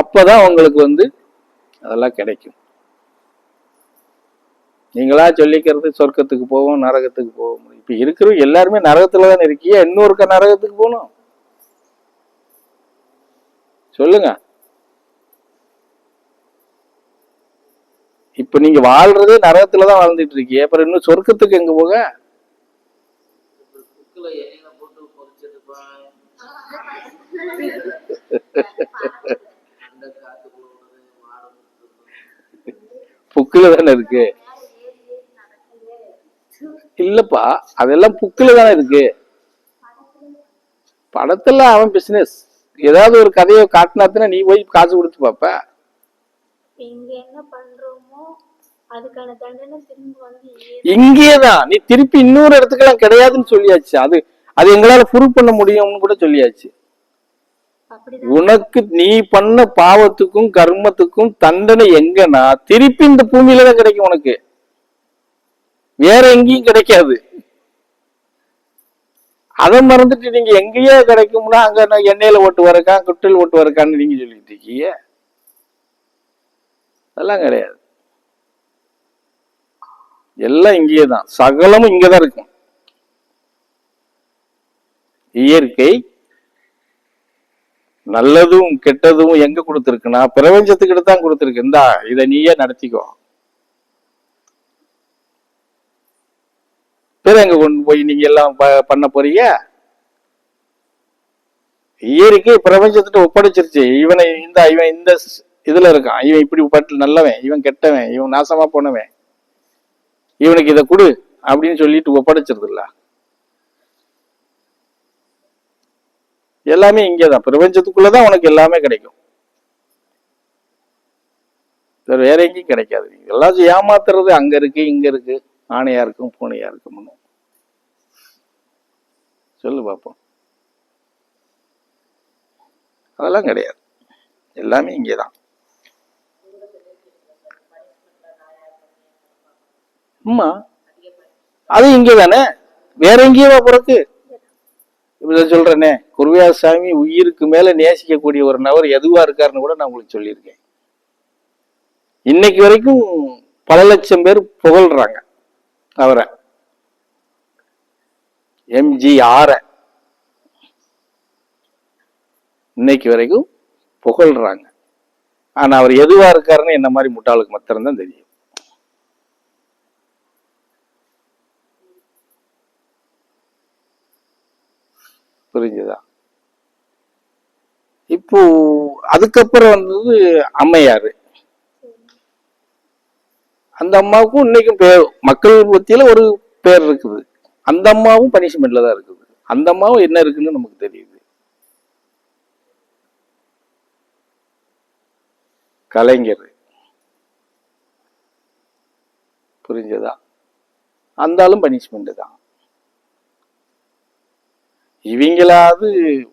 அப்பதான் உங்களுக்கு வந்து அதெல்லாம் கிடைக்கும். நீங்களா சொல்லிக்கிறது சொர்க்கத்துக்கு போவோம் நரகத்துக்கு போவோம். இப்ப இருக்கிற எல்லாருமே நரகத்துல தானே இருக்கீங்க இன்னொருக்க நரகத்துக்கு போகணும். சொல்லுங்க. இப்ப நீங்க வாழ்றதே நரகத்துல தான் வாழ்ந்துட்டு இருக்கீங்க. அப்புறம் இன்னும் சொர்க்கத்துக்கு எங்க போக புக்கில் எண்ணெயில போட்டு பொறிச்செடுப்பான் அந்த காத்துக்குள்ள விடுறது மாடு புக்குல தானே இருக்கு? இல்லப்பா அதெல்லாம் புக்குல தானே இருக்கு. படத்துல அவன் பிசினஸ் ஏதாவது ஒரு கதையை காட்டினாத்தானே நீ போய் காசு கொடுத்து பாப்ப இங்க என்ன பண்றோமோ அதுக்கான தண்டனை திரும்ப வந்து ஏ- இங்கேயே தான் நீ திருப்பி இன்னொரு இடத்துக்கெல்லாம் கிடையாதுன்னு சொல்லியாச்சு. அது அது எங்களால ப்ரூவ் பண்ண முடியும்னு கூட சொல்லியாச்சு. உனக்கு நீ பண்ண பாவத்துக்கும் கர்மத்துக்கும் தண்டனை எங்கன்னா திருப்பி இந்த பூமியில தான் கிடைக்கும் உனக்கு. வேற எங்கேயும் கிடைக்காது. அதை மறந்துட்டு நீங்க எங்கேயோ கிடைக்கும்னா அங்க நான் எண்ணெயில ஓட்டு வரக்கா குட்டில் ஓட்டு வரக்கான்னு நீங்க சொல்லிட்டு இருக்கீங்க. அதெல்லாம் கிடையாது. எல்லாம் இங்கேயே தான். சகலமும் இங்கதான் இருக்கும். இயற்கை நல்லதும் கெட்டதும் எங்க கொடுத்துருக்குன்னா பிரபஞ்சத்துக்கிட்ட தான் கொடுத்துருக்கு. இந்தா இதை நீயே நடத்திக்கோ. பிற எங்க கொண்டு போய் நீங்க எல்லாம் ப- பண்ண போறீங்க? இயற்கை பிரபஞ்சத்திட்ட ஒப்படைச்சிருச்சு. இவனை இந்த இவன் இந்த இதுல இருக்கான். இவன் இப்படி பட்டு நல்லவன். இவன் கெட்டவன். இவன் நாசமா போனவன். இவனுக்கு இதை கொடு அப்படின்னு சொல்லிட்டு எல்லாமே இங்கே எல்லாமே இங்கேதான் பிரபஞ்சத்துக்குள்ளதான் உனக்கு எல்லாமே கிடைக்கும். வேற வேற எங்கேயும் கிடைக்காது. நீங்க எல்லாத்தையும் ஏமாத்துறது அங்க இருக்கு இங்க இருக்கு. ஆணையா இருக்கும் பூனையா இருக்கும் சொல்லு பார்ப்போம் அதெல்லாம் கிடையாது. எல்லாமே இங்கேதான். அம்மா அது இங்கே தானே வேற எங்கேயும் பிறக்கு இப்படி சொல்றேனே. குருவியார் சாமி உயிருக்கு மேல நேசிக்கக்கூடிய ஒரு நபர் எதுவா இருக்காருன்னு கூட நான் உங்களுக்கு சொல்லியிருக்கேன். இன்னைக்கு வரைக்கும் பல லட்சம் பேர் புகழ்றாங்க அவரை. எம்ஜிஆர இன்னைக்கு வரைக்கும் புகழ்றாங்க. ஆனா அவர் எதுவா இருக்காருன்னு என்ன மாதிரி முட்டாளுக்கு மாத்திரம்தான் தெரியும். புரிஞ்சுதா? இப்போ அதுக்கப்புறம் வந்தது அம்மையாரு. அந்த அம்மாவுக்கும் இன்னைக்கும் பேர் மக்கள் மத்தியில ஒரு பேர் இருக்குது. அந்த அம்மாவும் பனிஷ்மெண்ட்ல தான் இருக்குது. அந்த அம்மாவும் என்ன இருக்குன்னு நமக்கு தெரியுது. கலைஞர். புரிஞ்சதா? அந்தாலும் பனிஷ்மெண்ட் தான். இவங்களாவது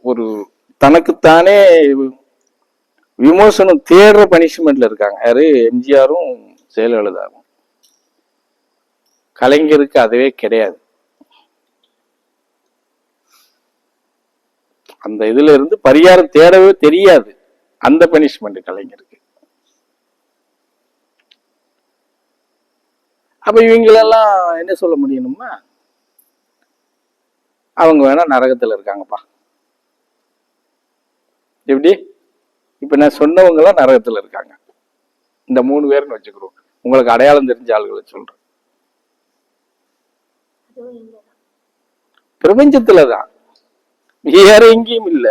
ஒரு தனக்குத்தானே விமோசனம் தேடுற பனிஷ்மெண்ட்ல இருக்காங்க. யாரு? எம்ஜிஆரும் ஜெயலலிதாவும் கலைஞருக்கு அதுவே கிடையாது. அந்த இதுல இருந்து பரிகாரம் தேடவே தெரியாது. அந்த பனிஷ்மெண்ட் கலைஞருக்கு. அப்ப இவங்களெல்லாம் என்ன சொல்ல முடியணுமா அவங்க வேணா நரகத்துல இருக்காங்கப்பா. எப்படி? இப்ப நான் சொன்னவங்களாம் நரகத்துல இருக்காங்க. இந்த மூணு பேர்னு வச்சுக்கிறோம். உங்களுக்கு அடையாளம் தெரிஞ்ச ஆளுகளை சொல்றேன். அதுவும் இங்கதான் பிரபஞ்சத்துலதான் வேற எங்கேயும் இல்ல.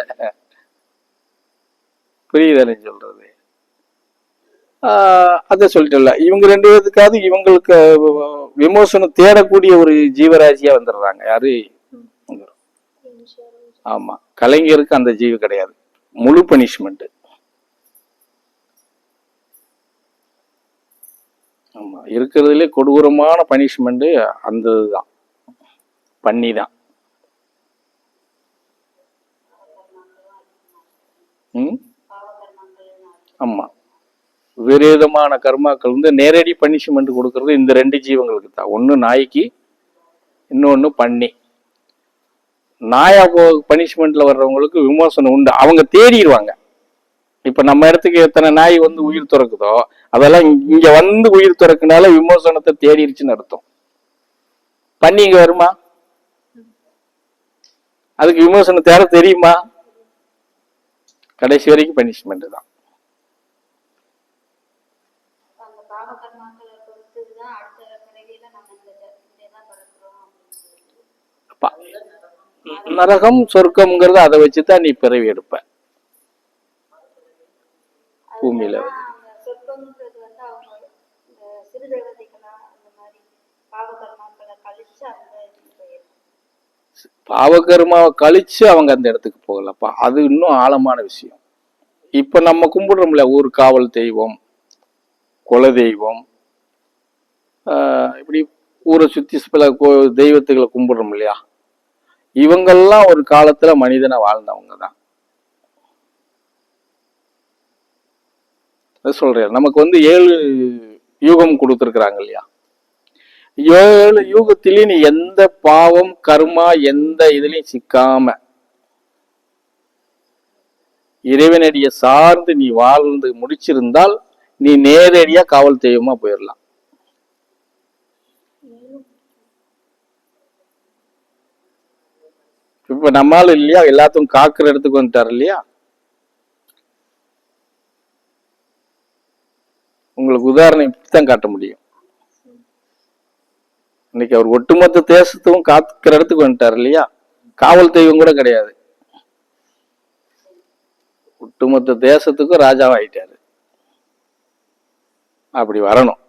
புரியுதானே சொல்றது? அத சொல்லிட்டல இவங்க ரெண்டு பேத்துக்காவது இவங்களுக்கு விமோசனம் தேடக்கூடிய ஒரு ஜீவராசியா வந்துடுறாங்க. யாரு? ஆமா. கலைஞருக்கு அந்த ஜீவு கிடையாது. முழு பனிஷ்மெண்ட் ஆமா இருக்கிறதுலே கொடூரமான பனிஷ்மெண்ட் அந்த இதுதான் பண்ணி தான் ம்? ஆமா. விரேதமான கர்மாக்கள் வந்து நேரடி பனிஷ்மெண்ட் கொடுக்கறது இந்த ரெண்டு ஜீவங்களுக்கு தான் ஒன்று நாய்க்கு இன்னொன்று பண்ணி. நாயா பனிஷ்மெண்ட்ல வர்றவங்களுக்கு விமோசனம் உண்டு. அவங்க தேடிடுவாங்க இப்ப நம்ம இடத்துக்கு எத்தனை நாய் வந்து உயிர் துறக்குதோ அதெல்லாம் இங்க- இங்க வந்து உயிர் துறக்குனால விமோசனத்தை தேடிருச்சுன்னு அர்த்தம். பண்ணி இங்க வருமா? அதுக்கு விமோசனம் தேட தெரியுமா? கடைசி வரைக்கும் பனிஷ்மெண்ட் தான். நரகம் சொர்க்கம்ங்கிறது அதை வச்சுதான் நீ பிறவி எடுப்ப. பூமியில. பாவகர்மாவை கழிச்சு அவங்க அந்த இடத்துக்கு போகலப்பா. அது இன்னும் ஆழமான விஷயம். இப்ப நம்ம கும்பிடுறோம்ல ஊர் காவல் தெய்வம் குல தெய்வம் இப்படி ஊரை சுத்தி சில தெய்வத்துகளை கும்பிடுறோம் இல்லையா? இவங்கெல்லாம் ஒரு காலத்துல மனிதனை வாழ்ந்தவங்க தான். சொல்றேன். நமக்கு வந்து ஏழு யூகம் கொடுத்துருக்குறாங்க இல்லையா? ஏழு யூகத்திலையும் நீ எந்த பாவம் கர்மா எந்த இதுலயும் சிக்காம இறைவனடிய சார்ந்து நீ வாழ்ந்து முடிச்சிருந்தால் நீ நேரடியா காவல் தெய்வமா போயிடலாம் இப்ப நம்மால இல்லையா? எல்லாத்தையும் காக்குற இடத்துக்கு வந்துட்டார் இல்லையா? உங்களுக்கு உதாரணம் இப்படித்தான் காட்ட முடியும். இன்னைக்கு அவர் ஒட்டுமொத்த தேசத்தையும் காத்துக்கிற இடத்துக்கு வந்துட்டார் இல்லையா? காவல் தெய்வம் கூட கிடையாது. ஒட்டுமொத்த தேசத்துக்கும் ராஜாவாயிட்டாரு. அப்படி வரணும்.